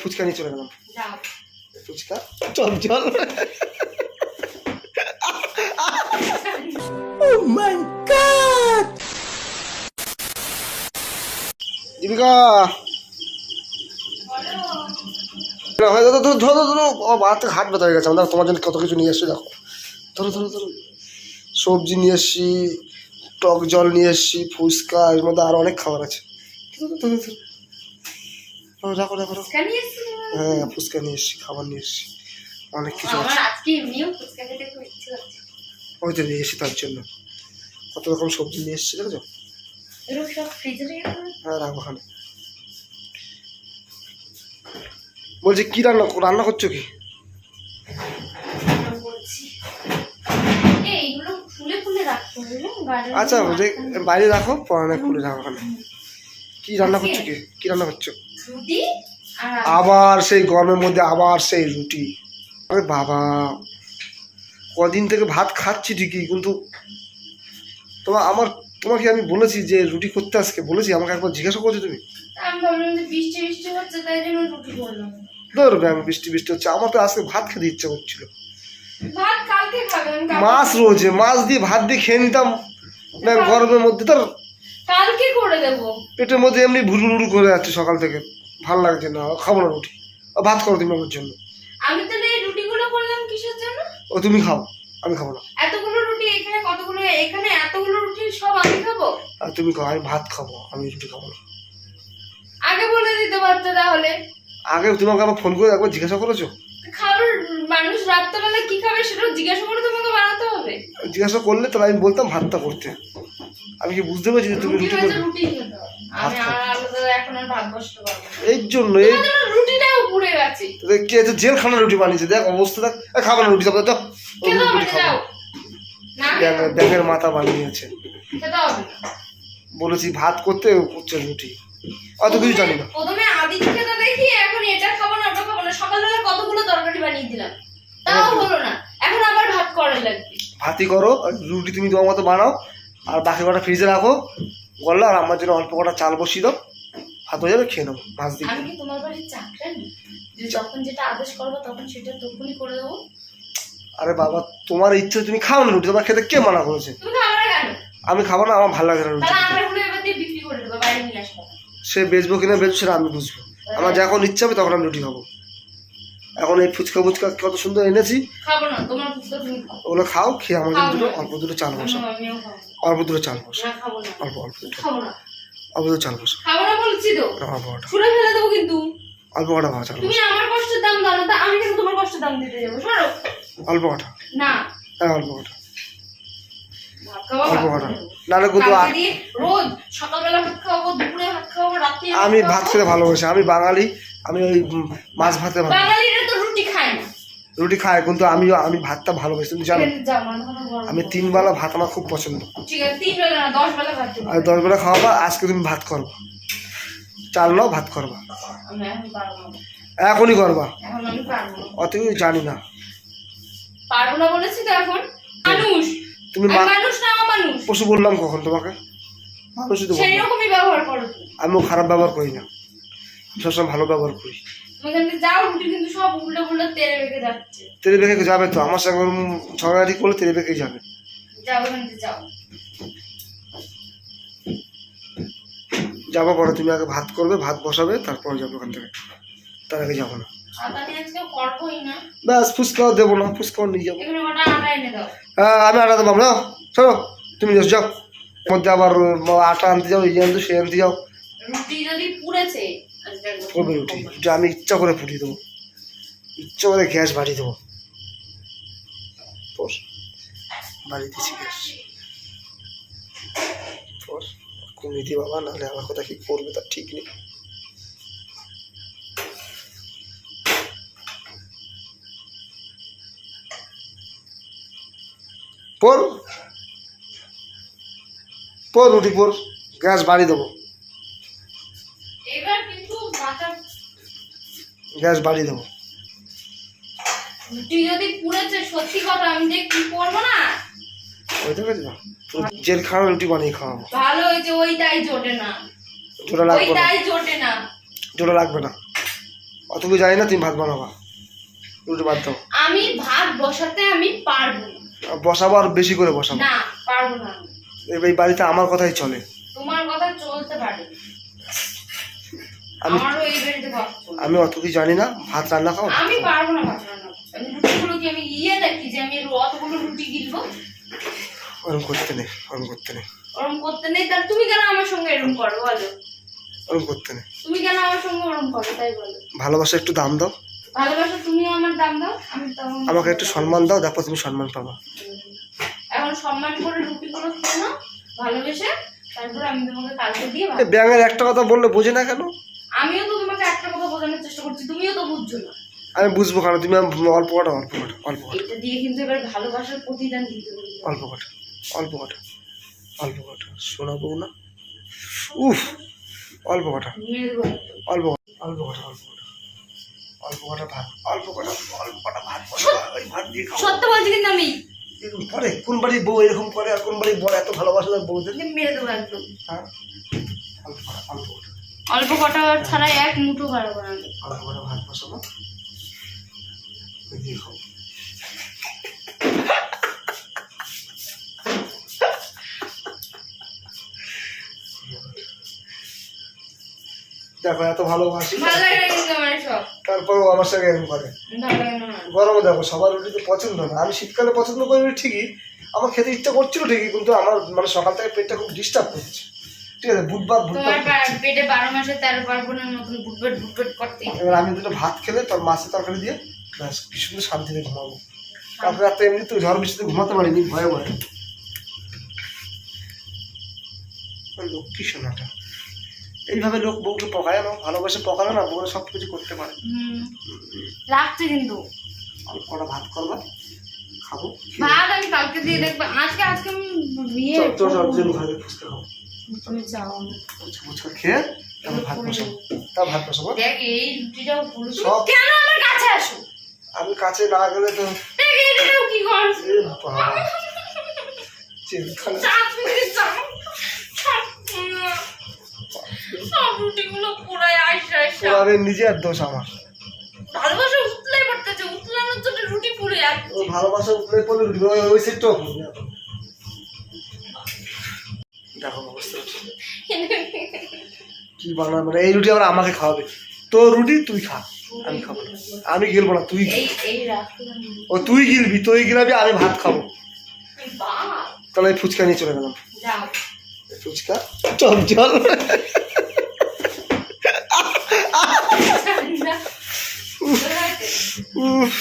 ফুচকা নিয়ে চলে গেলাম। ফুচকা? চল চল। দীপিকা! হয়ে ধরো ধরো ধরো ধরো। ও বাড়িতে হাট ব্যথা হয়ে গেছে। আমরা তোমার জন্য কত কিছু নিয়ে এসছি দেখো। ধরো ধরো ধরো। সবজি নিয়ে এসছি টক জল নিয়ে এসছি ফুচকা এর মধ্যে আরও অনেক খাবার আছে। ধরো, ধরো, ধরো। রাখো রাখো রাখো হ্যাঁ। ফুচকা নিয়ে এসছি খাবার নিয়ে এসছি। অনেক কিছু ওই তো নিয়ে এসছি তার জন্য। কত রকম সবজি নিয়ে এসছি দেখো। হ্যাঁ। রাখো ওখানে। বলছি কি রান্না রান্না করছ কি? garden আচ্ছা বাইরে রাখো পড়ানো করে রাখো ওখানে। কি রান্না করছ কি? কি রান্না করছ? আবার সেই গরমের মধ্যে আবার সেই রুটি। আরে বাবা কদিন থেকে ভাত খাচ্ছি ঠিকই কিন্তু তোমার আমার তোমাকে আমি বলেছি যে রুটি করতে আজকে বলেছি আমাকে একবার জিজ্ঞাসা করছ তুমি? আমি বৃষ্টি বৃষ্টি হচ্ছে তাই জন্য রুটি করলাম ধরবে আমি বৃষ্টি বৃষ্টি হচ্ছে। আমার তো আজকে ভাত খেতে ইচ্ছা করছিল। মাছ রয়েছে মাছ দিয়ে ভাত দিয়ে খেয়ে নিতাম। গরমের মধ্যে তার কালকে করে দেবো। পেটের মধ্যে এমনি ভুরুভুরু করে যাচ্ছে সকাল থেকে। ভালো লাগছে না খাব না রুটি। ভাত করো তুমি আমার জন্য। আমি তাহলে এই রুটিগুলো করলাম কিসের জন্য? ও তুমি খাও আমি খাব না। এতগুলো রুটি এখানে কতগুলো? এখানে এতগুলো রুটি সব আমি খাব? আর তুমি খাও আমি ভাত খাব আমি রুটি খাব না। আগে বলে দিতে পারতো তাহলে। আগে তোমাকে আমার ফোন করে একবার জিজ্ঞাসা করেছ? খাবার মানুষ রাত্রেবেলা কি খাবে সেটা জিজ্ঞাসা করে তোমাকে বানাতে হবে। জিজ্ঞাসা করলে তাহলে আমি বলতাম ভাতটা করতে। আমি কি বুঝতে পারছি যে তুমি রুটি করবে? জন্য কি আছে জেলখানা রুটি বানিয়েছে? দেখ অবস্থা দেখ। এ, খাব না রুটি তো রুটি খাব। ব্যাঙের মাথা বানিয়েছে। বলেছি ভাত করতে ও করছে রুটি। অত কিছু জানি না। প্রথমে আদি থেকে তো দেখি এখন এটা খাব না ওটা খাব না। সকালবেলা কতগুলো তরকারি বানিয়ে দিলাম। তাও হলো না। এখন আবার ভাত করার লাগবে। ভাতই করো রুটি তুমি তোমার মতো বানাও। আর বাকি কটা ফ্রিজে রাখো গড়লো আর আমার জন্য অল্প কটা চাল বসিয়ে দাও ভাত হয়ে যাবে খেয়ে নেব মাছ দিয়ে। আমি তোমার বাড়ির চাকরানি? যখন যেটা আদেশ করব তখন সেটা তখনই করে দেবো? আরে বাবা তোমার ইচ্ছে তুমি খাও না রুটি তোমার খেতে কে মানা করেছে? আমি খাব না আমার ভালো লাগে না রুটি সে বেচবো কিনা বেচবো সেটা আমি বুঝব। আমার যখন ইচ্ছা হবে তখন আমি রুটি খাব। এখন এই ফুচকা ফুচকা কত সুন্দর এনেছি। ওগুলো খাও খেয়ে আমার জন্য দুটো অল্প দুটো চাল বসা। অল্প দুটো চাল বসা। অল্প অল্প দুটো। অল্প দুটো চাল বসা। অল্প অল্প কটা ভাজা চাল অল্প কটা। না। হ্যাঁ অল্প কটা। আমি ভাত খেতে ভালোবাসি। আমি বাঙালি। আমি ওই মাছ ভাতে ভালো রুটি খায় রুটি খাই কিন্তু আমি আমি ভাতটা ভালোবাসি তুমি জানো। আমি। তিন বেলা ভাত আমার খুব পছন্দ। আর দশ বেলা খাওয়াবা আজকে তুমি ভাত করবা চাল নাও ভাত করবা। আমি এখনই করবা। আমি অত জানি না। পারব না বলেছি তো এখন। মানুষ। তুমি মানুষ না মানুষ পশু বললাম কখন তোমাকে? মানুষই তো আমিও খারাপ ব্যবহার করি না। সবসময় ভালো ব্যবহার করি। তেলে বেঁকে যাবে তো আমার সঙ্গে ঝগড়াঝাটি করলে তেরে বেঁকে যাবে। যাব পরে তুমি আগে ভাত করবে ভাত বসাবে তারপর যাব ওখান থেকে। তার আগে যাব না। ব্যাস ফুচকাও দেবো না ফুচকাও নিয়ে যাব। হ্যাঁ আমি আটা দেবো না চলো তুমি যাও। মধ্যে আবার আটা আনতে যাও এই আনতে সে আনতে যাও। রুটি যদি পুড়েছে করবে রুটি। রুটি আমি ইচ্ছা করে ফুটিয়ে দেবো। ইচ্ছা করে গ্যাস বাড়িয়ে দেবো। বাড়িয়ে দিচ্ছি গ্যাস। কমিয়ে দিয়ে বাবা, নাহলে আমার কথা কি করবে তার ঠিক নেই। পর। পর রুটি, পর। গ্যাস বাড়িয়ে দেবো এবার কিন্তু বাটা গ্যাস বাড়িয়ে দেবো। রুটি যদি পুড়েছে সত্যি কথা আমি যে কি করব না? ওই দেখে না জেল খাওয়া রুটি বানিয়ে খাওয়াবো। ভালো হয়েছে ওইটাই জোটে না। জোটা লাগবে না। ওইটাই জোটে না। জোটা লাগবে না। অত কিছু জানি না তুমি ভাত বানাবা। রুটি বাদ দাও। আমি ভাত বসাতে আমি পারব বসাবো আর বেশি করে বসাবো। না পারব না এই- এই বাড়িতে আমার কথাই চলে। তোমার কথা চলতে পারে। আমি আমারও এই ভাত আমি অত কিছু জানি না ভাত রান্না খাও? আমি পারব না ভাত রান্না। করতে। আমি রুটিগুলো কি আমি ইয়ে দেখি যে আমি অতগুলো রুটি গিলবো ওরম করতে নেই ওরম করতে নেই। ওরম করতে নেই? তাহলে তুমি কেন আমার সঙ্গে এরকম করো বলো? ওরম করতে নেই। তুমি কেন আমার সঙ্গে ওরকম করো তাই বলো। ভালোবাসা একটু দাম দাও। ভালোবাসা তুমিও আমার দাম দাও আমি আমাকে একটু সম্মান দাও দেখো তুমি সম্মান পাবা। এখন সম্মান করে খেয়ে নাও ভালোবেসে তারপরে আমি তোমাকে কালকে দিয়ে ব্যাঙের একটা কথা বললে বোঝে না কেন? আমিও তো তোমাকে একটা কথা বোঝানোর চেষ্টা করছি তুমিও তো বুঝছ না। আমি বুঝব কেন? তুমি অল্প কটা অল্প কটা অল্প কটা এটা দিয়ে কিন্তু এবার ভালোবাসার প্রতিদান দিতে অল্প কটা অল্প কটা অল্প কটা শোনাবো না উফ অল্প কটা। অল্প অল্প কটা অল্প কটা অল্প কটা ভাত অল্প কটা অল্প কটা ভাত ওই ভাত দিয়ে খাও সত্য বলছি কিন্তু আমি। এরকম করে? কোন বাড়ির বউ এরকম করে আর কোন বাড়ির বউ এত ভালোবাসা বউদের? মেরে দেবো একদম। হ্যাঁ? অল্প কটা অল্প কটা অল্প কটা ছাড়া এক মুঠো ভাত বসাবো। দিয়ে খাও দেখো এত ভালোবাসি। তারপরেও আমার সঙ্গে এরকম করে। গরমে দেখো সবার রুটি তো পছন্দ না। আমি শীতকালে পছন্দ করি ঠিকই আমার খেতে ইচ্ছা করছিল ঠিকই কিন্তু আমার মানে সকাল থেকে পেটটা খুব ডিস্টার্ব করছে। ঠিক আছে বুধবার পেটে বারো মাসে তেরো পার্বণের মতন বুটবেট বুটবেট করতে। এবার আমি দুটো ভাত খেলে তোর মাছের তরকারি দিয়ে ব্যাস কি সুন্দর শান্তিতে ঘুমাবো। তারপরে রাতে এমনি তো ঝড় বৃষ্টিতে ঘুমাতে পারিনি ভয়ে ভয়ে। ওই লক্ষ্মী সোনাটা? এইভাবে লোক বউকে পকায় না ভালোবাসে পকানো না বউরা সব কিছু করতে পারে। হুম। রাখছে কিন্তু। অল্প কটা ভাত করবা? খাব ভাত আমি কালকে দিয়ে দেখব। আজকে আজকে আমি বিয়ে চল চল চল ঘরে ফুচকা খাব। তুমি যাও। খেয়ে তারপর ভাত বসাবো। তা ভাত বসাবো? দেখ এই রুটিটাও পুরো কেন আমার কাছে আসো? আমি কাছে না গেলে তো দেখ এইটাও কি করছ এ বাবা, চিন্তা নেই। চাপ দিতে চাও চাপ, উম, সব রুটিগুলো পুরাই আইসা আইসা পোড়াবে নিজের দোষ আমার। ভালোবাসা উতলাই পড়তেছে উতলানোর জন্য রুটি পুড়ে যাচ্ছে। ভালোবাসা উঠলে পড়লে উঠবে ওই। দেখো অবস্থা। কি বানাবে মানে এই রুটি আবার আমাকে খাওয়াবে। তোর রুটি তুই খা। আমি খাব না। আমি গিলবো না তুই ও তুই গিলবি তুই গিলাবি আমি ভাত খাব। তাহলে এই ফুচকা নিয়ে চলে গেলাম। ফুচকা? চল চল। উফ।